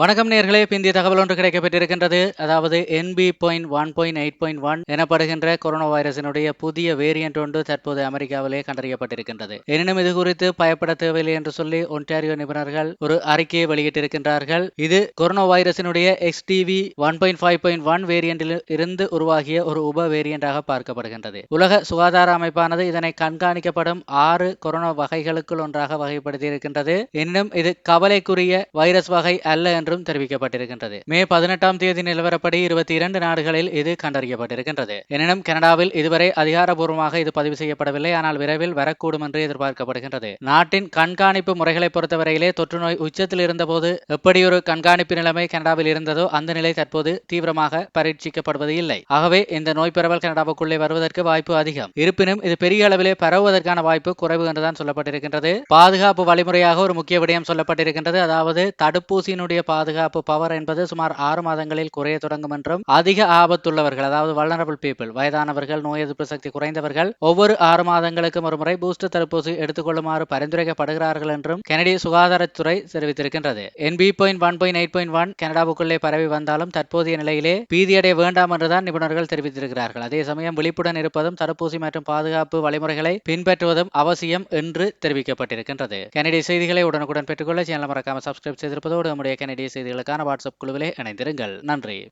வணக்கம் நேர்களே. பிந்திய தகவல் ஒன்று கிடைக்கப்பட்டிருக்கின்றது அதாவது NB point one point eight point one எனப்படுகின்ற கொரோனா வைரசினுடைய புதிய வேரியன்ட் ஒன்று தற்போது அமெரிக்காவிலே கண்டறியப்பட்டிருக்கின்றது. எனினும் இது குறித்து பயப்பட தேவையில்லை என்று சொல்லி ஒன்டாரியோ நிபுணர்கள் ஒரு அறிக்கையை வெளியிட்டிருக்கின்றார்கள். இது corona வைரசினுடைய XDV one point five point one வேரியண்டில் இருந்து உருவாகிய ஒரு உப வேரியண்டாக பார்க்கப்படுகின்றது. உலக சுகாதார அமைப்பானது இதனை கண்காணிக்கப்படும் ஆறு கொரோனா வகைகளுக்குள் ஒன்றாக வகைப்படுத்தி இருக்கின்றது எனினும் இது கவலைக்குரிய வைரஸ் வகை அல்ல என்று என்றும் தெரிவிக்கப்பட்டிருக்கின்றது. மே பதினெட்டாம் தேதி நிலவரப்படி இருபத்தி இரண்டு நாடுகளில் இது கண்டறியப்பட்டிருக்கின்றது. எனினும் கனடாவில் இதுவரை அதிகாரபூர்வமாக இது பதிவு செய்யப்படவில்லை. ஆனால் விரைவில் வரக்கூடும் என்று எதிர்பார்க்கப்படுகின்றது. நாட்டின் கண்காணிப்பு முறைகளை பொறுத்தவரையிலே தொற்றுநோய் உச்சத்தில் இருந்தபோது எப்படி ஒரு கண்காணிப்பு நிலைமை கனடாவில் இருந்ததோ அந்த நிலை தற்போது தீவிரமாக பரீட்சிக்கப்படுவது இல்லை. ஆகவே இந்த நோய் பரவல் கனடாவுக்குள்ளே வருவதற்கு வாய்ப்பு அதிகம். இருப்பினும் இது பெரிய அளவிலே பரவுவதற்கான வாய்ப்பு குறைவு என்றுதான் சொல்லப்பட்டிருக்கின்றது. பாதுகாப்பு வழிமுறையாக ஒரு முக்கிய விடயம் சொல்லப்பட்டிருக்கின்றது. அதாவது தடுப்பூசியினுடைய பாதுகாப்பு பவர் என்பது சுமார் ஆறு மாதங்களில் குறைய தொடங்கும் என்றும் அதிக ஆபத்துள்ளவர்கள் அதாவது வல்னரபிள் பீப்புள் வயதானவர்கள் நோய் எதிர்ப்பு சக்தி குறைந்தவர்கள் ஒவ்வொரு ஆறு மாதங்களுக்கும் ஒருமுறை பூஸ்டர் தடுப்பூசி எடுத்துக்கொள்ளுமாறு பரிந்துரைக்கப்படுகிறார்கள் என்றும் கனடிய சுகாதாரத்துறை தெரிவித்திருக்கின்றது. NB point one point eight point one கனடாவுக்குள்ளே பரவி வந்தாலும் தற்போதைய நிலையிலே பீதியடைய வேண்டாம் என்றுதான் நிபுணர்கள் தெரிவித்திருக்கிறார்கள். அதே சமயம் விழிப்புடன் இருப்பதும் தடுப்பூசி மற்றும் பாதுகாப்பு வழிமுறைகளை பின்பற்றுவதும் அவசியம் என்று தெரிவிக்கப்பட்டிருக்கின்றது. கனடிய செய்திகளை உடனுக்குடன் பெற்றுக்கொள்ள சேனல் மறக்காம சப்ஸ்கிரைப் செய்திருப்பதோடு நம்முடைய கனடிய செய்திகளுக்கான வாட்ஸ்அப் குழுவிலே இணைந்திருங்கள். நன்றி.